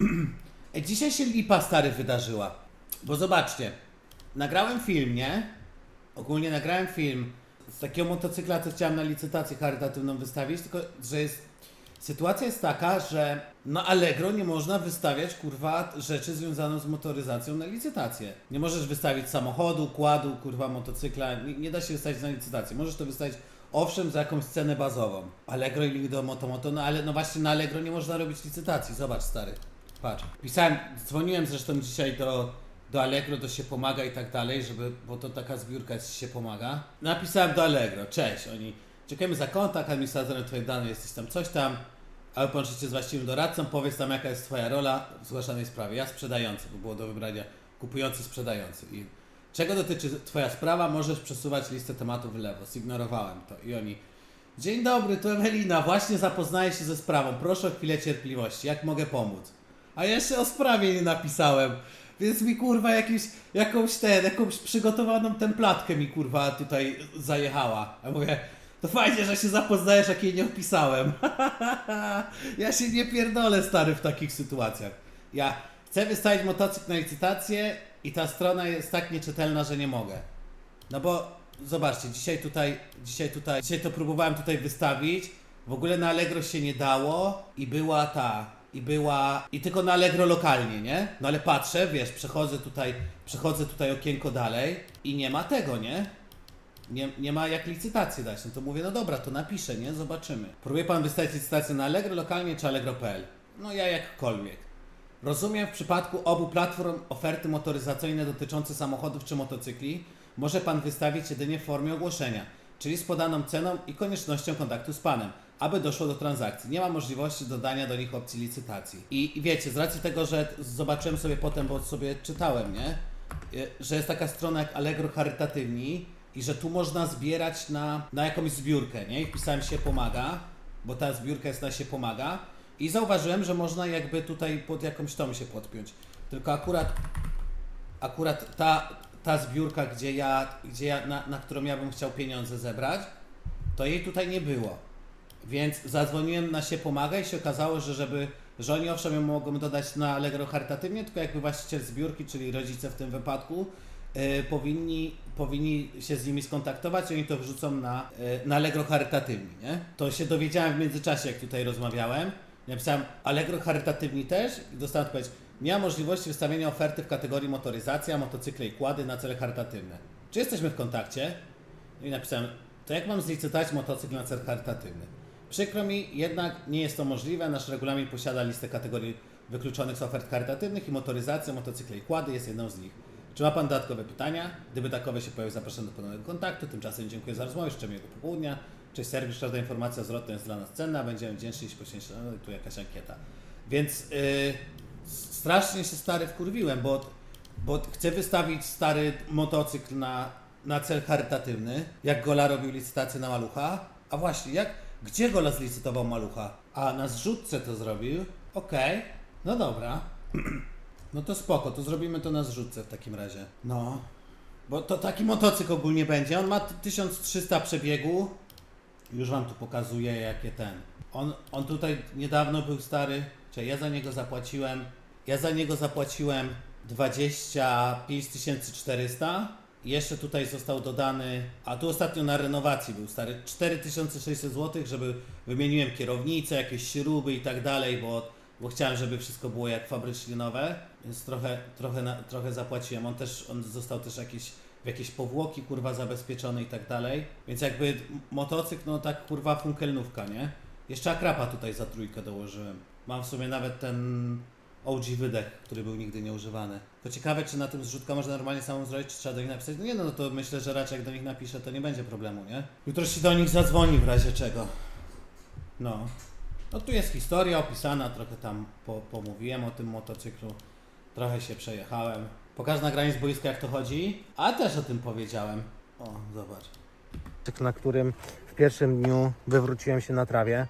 Dzisiaj się lipa stary wydarzyła. Bo zobaczcie, nagrałem film, nie? Ogólnie nagrałem film z takiego motocykla, co chciałem na licytację charytatywną wystawić, tylko że jest. Sytuacja jest taka, że na Allegro nie można wystawiać kurwa rzeczy związanych z motoryzacją na licytację. Nie możesz wystawić samochodu, kładu, kurwa motocykla, nie, nie da się wystawić na licytację. Możesz to wystawić owszem za jakąś cenę bazową. Allegro i link do Motomoto, no ale no właśnie na Allegro nie można robić licytacji. Zobacz stary. Patrz. Pisałem, dzwoniłem zresztą dzisiaj do, do Allegro, do się pomaga i tak dalej, żeby, bo to taka zbiórka jest się pomaga. Napisałem do Allegro, cześć, oni czekamy za kontakt, administratorem twoje dane jesteś tam coś tam, ale połączycie z właściwym doradcą, powiedz tam jaka jest twoja rola w zgłaszanej sprawie. Ja sprzedający, bo było do wybrania kupujący, sprzedający. I czego dotyczy twoja sprawa? Możesz przesuwać listę tematów w lewo. Zignorowałem to i oni Dzień dobry, to Ewelina. Właśnie zapoznaję się ze sprawą. Proszę o chwilę cierpliwości. Jak mogę pomóc? A jeszcze o sprawie nie napisałem. Więc mi kurwa jakimś, jakąś ten, jakąś przygotowaną templatkę mi kurwa tutaj zajechała. A mówię, to fajnie, że się zapoznajesz, jak jej nie opisałem. ja się nie pierdolę stary w takich sytuacjach. Ja chcę wystawić motocykl na licytację i ta strona jest tak nieczytelna, że nie mogę. No bo zobaczcie, dzisiaj tutaj, dzisiaj tutaj, dzisiaj to próbowałem tutaj wystawić. W ogóle na Allegro się nie dało i była ta, i była, i tylko na Allegro lokalnie, nie? No ale patrzę, wiesz, przechodzę tutaj, przechodzę tutaj okienko dalej i nie ma tego, nie? Nie, nie ma jak licytację dać. No to mówię, no dobra, to napiszę, nie? Zobaczymy. Próbuje pan wystawić licytację na Allegro lokalnie czy Allegro.pl? No ja jakkolwiek. Rozumiem, w przypadku obu platform oferty motoryzacyjne dotyczące samochodów czy motocykli może Pan wystawić jedynie w formie ogłoszenia, czyli z podaną ceną i koniecznością kontaktu z Panem, aby doszło do transakcji. Nie ma możliwości dodania do nich opcji licytacji. I, i wiecie, z racji tego, że zobaczyłem sobie potem, bo sobie czytałem, nie? Y, Że jest taka strona jak Allegro Charytatywni i że tu można zbierać na, na jakąś zbiórkę, nie? I wpisałem się pomaga, bo ta zbiórka jest na się pomaga. I zauważyłem, że można jakby tutaj pod jakąś tą się podpiąć. Tylko akurat akurat ta, ta zbiórka, gdzie ja, gdzie ja na, na którą ja bym chciał pieniądze zebrać, to jej tutaj nie było. Więc zadzwoniłem na się pomaga i się okazało, że żeby, że oni owszem ją mogą dodać na Allegro charytatywnie, tylko jakby właściciel zbiórki, czyli rodzice w tym wypadku, y, powinni, powinni się z nimi skontaktować i oni to wrzucą na, y, na Allegro charytatywni, nie? To się dowiedziałem w międzyczasie, jak tutaj rozmawiałem. Napisałem Allegro charytatywni też i dostałem odpowiedź. Nie ma możliwości wystawienia oferty w kategorii motoryzacja, motocykle i kłady na cele charytatywne. Czy jesteśmy w kontakcie? No I napisałem, to jak mam zlicytować motocykl na cel charytatywny? Przykro mi, jednak nie jest to możliwe. Nasz regulamin posiada listę kategorii wykluczonych z ofert charytatywnych i motoryzacja, motocykle i kłady jest jedną z nich. Czy ma Pan dodatkowe pytania? Gdyby takowe się pojawiły, zapraszam do ponownego kontaktu. Tymczasem dziękuję za rozmowę, życzę miłego popołudnia. Cześć serwis, każda informacja zwrotna jest dla nas cenna, będziemy wdzięczni, jeśli poświęcić, no tu jakaś ankieta. Więc yy, strasznie się stary wkurwiłem, bo, bo chcę wystawić stary motocykl na, na cel charytatywny, jak Gola robił licytację na Malucha. A właśnie, jak, gdzie Gola zlicytował Malucha? A, na zrzutce to zrobił? Okej, no dobra. No to spoko, to zrobimy to na zrzutce w takim razie. No. Bo to taki motocykl ogólnie będzie. On ma 1300 przebiegu. Już wam tu pokazuję jakie ten. On, on tutaj niedawno był stary. Czy ja za niego zapłaciłem. Ja za niego zapłaciłem 25 400. Jeszcze tutaj został dodany, a tu ostatnio na renowacji był stary 4600 zł, żeby wymieniłem kierownicę, jakieś śruby i tak dalej, bo, bo chciałem, żeby wszystko było jak fabrycznie nowe, więc trochę, trochę, na, trochę zapłaciłem. On też, on został też jakiś w jakieś powłoki kurwa zabezpieczone i tak dalej. Więc jakby motocykl, no tak kurwa funkelnówka, nie? Jeszcze akrapa tutaj za trójkę dołożyłem. Mam w sumie nawet ten OG wydech, który był nigdy nieużywany. To ciekawe, czy na tym zrzutka można normalnie samą zrobić, czy trzeba do nich napisać? No nie no, to myślę, że raczej jak do nich napiszę, to nie będzie problemu, nie? Jutro się do nich zadzwoni w razie czego. No. No tu jest historia opisana, trochę tam po, pomówiłem o tym motocyklu, trochę się przejechałem. Pokaż nagranie z boiska jak to chodzi, a też o tym powiedziałem. O, zobacz. na którym w pierwszym dniu wywróciłem się na trawie.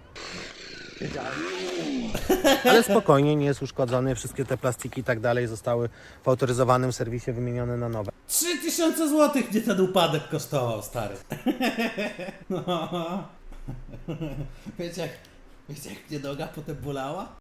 Ale spokojnie, nie jest uszkodzony. Wszystkie te plastiki i tak dalej zostały w autoryzowanym serwisie wymienione na nowe. 3000 zł mnie ten upadek kosztował, stary. No. Wiecie jak, wiecie jak mnie noga potem bolała?